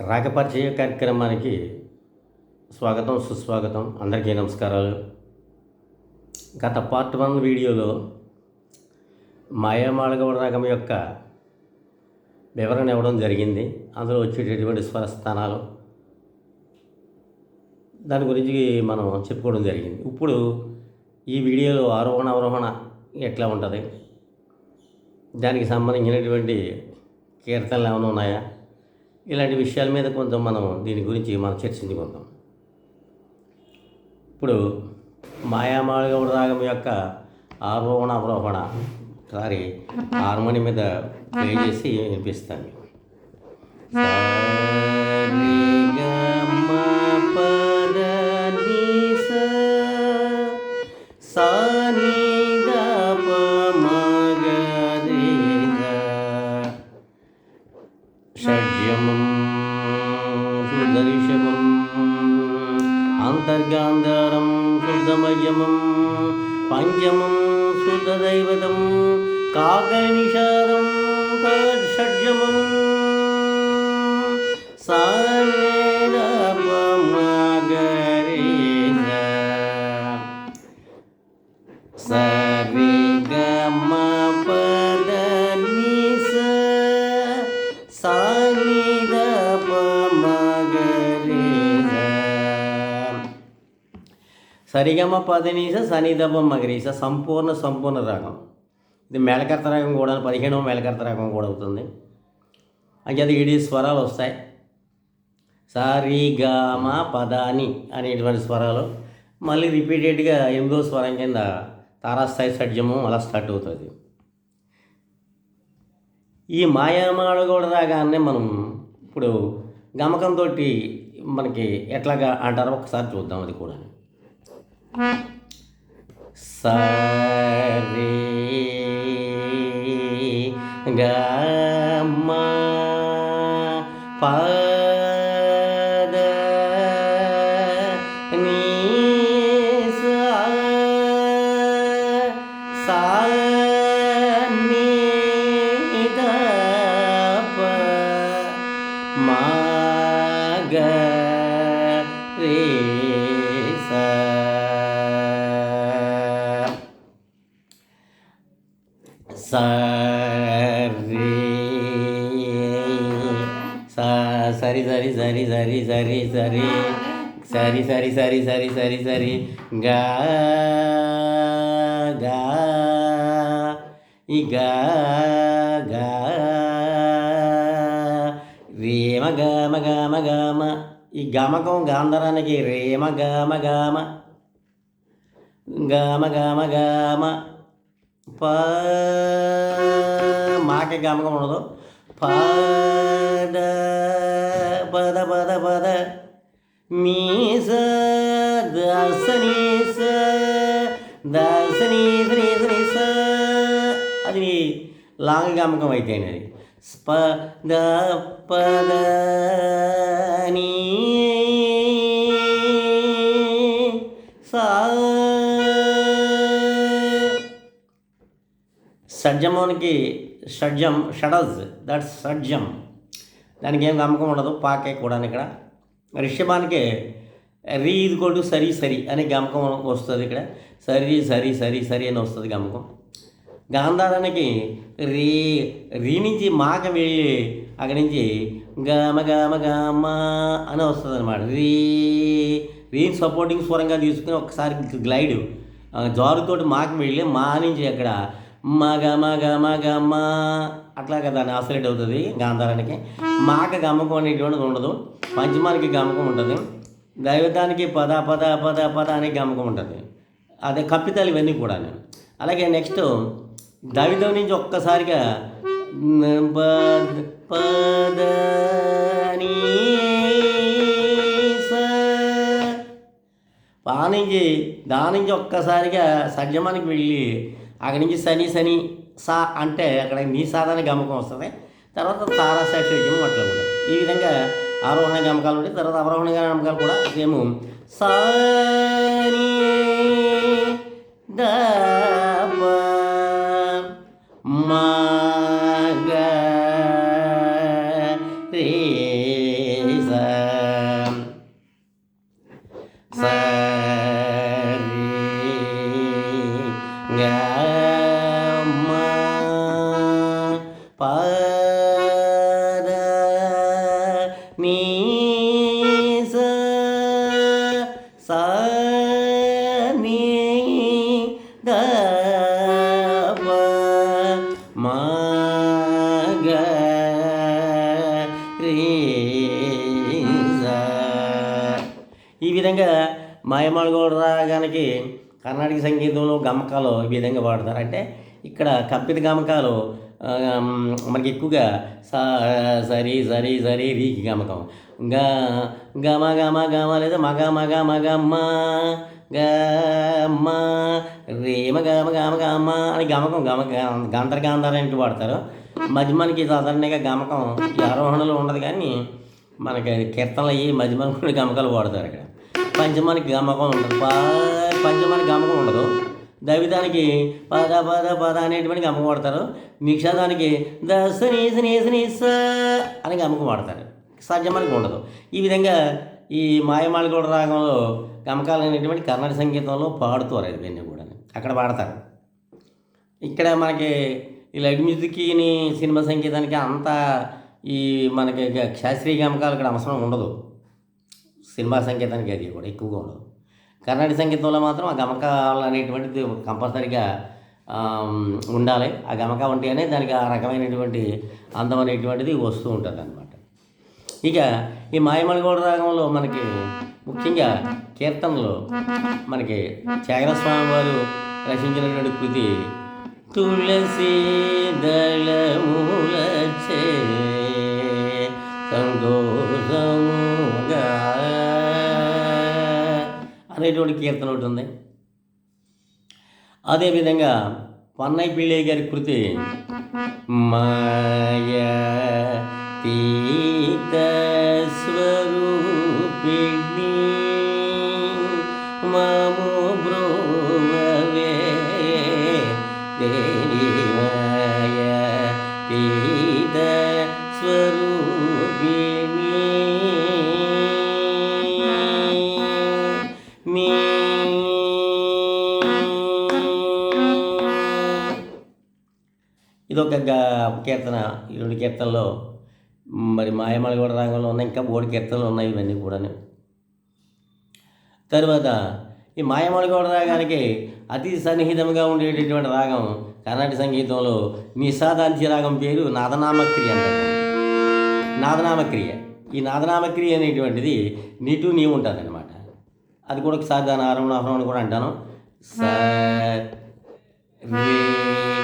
రాకపరిచయ కార్యక్రమానికి స్వాగతం సుస్వాగతం. అందరికీ నమస్కారాలు. గత పార్ట్ వన్ వీడియోలో మాయామాళగౌడ రాగం యొక్క వివరణ ఇవ్వడం జరిగింది. అందులో వచ్చేటటువంటి స్వరస్థానాలు. దాని గురించి మనం చెప్పుకోవడం జరిగింది. ఇప్పుడు ఈ వీడియోలో ఆరోహణ అవరోహణ ఎట్లా ఉంటుంది? దానికి సంబంధించినటువంటి కీర్తనలు ఏమైనా ఉన్నాయా? ఇలాంటి విషయాల మీద కొంచెం మనం దీని గురించి మనం చర్చించుకుందాం ఇప్పుడు మాయామాళగౌడ రాగం యొక్క ఆరోహణ అవరోహణ సారి హార్మోని మీద ప్లే చేసి వినిపిస్తాను. షడ్యమం సుదర్శమం అంతర్గాంధారం శుద్ధమయమం పంచమం శుద్ధదైవతం కాకనిషారం షడ్యమం సా సరిగమ పదనీస సనిదప మగరీస సంపూర్ణ సంపూర్ణ రాగం. ఇది మేళకర్త రాగం కూడా పదిహేనవ మేళకర్త రాగం కూడా అవుతుంది. అంటే అది స్వరాలు వస్తాయి. సారి పదాని అనేటువంటి స్వరాలు. మళ్ళీ రిపీటెడ్గా ఎనిమిదో స్వరం కింద తారాస్థాయి షడ్జము అలా స్టార్ట్ అవుతుంది. ఈ మాయామాడగోడ రాగానే మనం ఇప్పుడు గమకంతో మనకి ఎట్లాగా అంటారో ఒకసారి చూద్దాం అది కూడా சரி கம்மா பத நீ சானிதப மகரே సరి సరి సరి సరి సరి సరి సరి సరి సరి సరి సరి సరి సరి గా గా ఈ గా గా రేమ గామ గామ గామ ఈ గమకం గాంధరానికి రేమ గామ గామ గామ గామ గామ ಪ ಮಾಕೆ ಗಾಮಕ ಮಾಡೋದು. ಪ ಡ ಪದ ಪದ ಪದ ಮೀಸ ದಸನೀಸ ದಸನೀಸನೀಸನೀ ಸ ಅದೇ ಲಾಂಗ ಗಾಮಕ ವೈತೇನೆ ಸ್ಪ ದ ಪದ ನೀ షడ్జమానికి షడ్జం షడజ్ దట్స్ షడ్జం దానికి ఏం గమకం ఉండదు పాకే కూడా ఇక్కడ. రిషభానికి రీ ఇది కొడు సరి సరి అనే గమకం వస్తుంది ఇక్కడ. సరి సరి సరి సరి అని వస్తుంది గమకం. గాంధారానికి రీ రీ నుంచి మాక వెళ్ళి అక్కడి నుంచి గమ గమ గమ అని వస్తుంది అనమాట రీ రీని సపోర్టింగ్ స్వరంగా తీసుకుని ఒకసారి గ్లైడ్ జారుతోటి మాకు వెళ్ళి మా నుంచి అక్కడ మగ మగ మగ మా. అట్లాగా దాన్ని ఆసిలేట్ అవుతుంది గాంధారానికి. మాక గమ్మకం అనేటువంటిది ఉండదు పంచమానికి గమకం ఉంటుంది. దైవతానికి పద పద పద పద అనే గమకం ఉంటుంది. అదే కప్పితాలు ఇవన్నీ కూడా అలాగే నెక్స్ట్ దవితం నుంచి ఒక్కసారిగా పద పద నీ నుంచి దాని నుంచి ఒక్కసారిగా సజ్జమానికి వెళ్ళి అక్కడి నుంచి శని శని సా అంటే అక్కడ నీ సాధారణ గమకం వస్తుంది. తర్వాత తారాశైట్యం అట్లా కూడా. ఈ విధంగా ఆరోహణ గమకాలు ఉంటాయి. తర్వాత అవరోహణ గమకాలు కూడా సేమ్. సా మాయమాళగోడ రాగానికి కర్ణాటక సంగీతంలో గమకాలు ఈ విధంగా వాడతారు. అంటే ఇక్కడ కప్పిత గమకాలు మనకి ఎక్కువగా సా సరి సరి సరి రీకి గమకం. గా గమ గమ గమ లేదా మగ మగ మగ మ రేమ గమ గమ గమ అని గమకం గమ గంధర గాంధారానికి వాడతారు. మధ్యమానికి సాధారణంగా గమకం ఈ ఆరోహణలో ఉండదు కానీ మనకి కీర్తనలు అయ్యి మధ్య కూడా గమకాలు వాడతారు ఇక్కడ. పంచమానికి గమకం ఉండదు. పా పంచమానికి గమకం ఉండదు. దవితానికి పద పద పద అనేటువంటి గమకం వాడతారు. మిక్షాదానికి దస అని గమకం వాడతారు. సజ్జమానికి ఉండదు. ఈ విధంగా ఈ మాయమాళగూడ రాగంలో గమకాలు అనేటువంటి కర్ణాటక సంగీతంలో పాడుతారు ఇవన్నీ కూడా అక్కడ పాడతారు. ఇక్కడ మనకి ఈ లైట్ మ్యూజిక్ని సినిమా సంగీతానికి అంత ఈ మనకి శాస్త్రీయ గమకాలు ఇక్కడ అవసరం ఉండదు. సినిమా సంగీతానికి అది కూడా ఎక్కువగా ఉండదు. కర్ణాటక సంగీతంలో మాత్రం ఆ గమకాలు అనేటువంటిది కంపల్సరీగా ఉండాలి. ఆ గమక ఉంటేనే దానికి ఆ రకమైనటువంటి అందం అనేటువంటిది వస్తూ ఉంటుంది అనమాట ఇక ఈ మాయమణిగోడ రాగంలో మనకి ముఖ్యంగా కీర్తనలో మనకి త్యాగరస్వామి వారు రచించినటువంటి కృతి తులసి దళములచే సంతోషము అనేటువంటి కీర్తన ఒకటి ఉంది. అదేవిధంగా పన్నై పిళ్ళయ్య గారి కృతి మాయా స్వరూపిణి మము బ్రోవే దేవి మాయ తీత స్వరూపిణి ఇదొక గా- కీర్తన. ఈ రెండు కీర్తనలో మరి మాయమలగూడ రాగంలో ఉన్నాయి. ఇంకా మూడు కీర్తనలు ఉన్నాయి ఇవన్నీ కూడా తర్వాత ఈ మాయమలగూడ రాగానికి అతి సన్నిహితంగా ఉండేటటువంటి రాగం కర్ణాటక సంగీతంలో నిషాదాంతి రాగం పేరు నాదనామక్రియ అంటారు. నాదనామక్రియ. ఈ నాదనామక్రియ అనేటువంటిది నీటు నీ ఉంటుందన్నమాట అది కూడా ఒకసారి దాని ఆరంభ అని కూడా అంటాను. స రే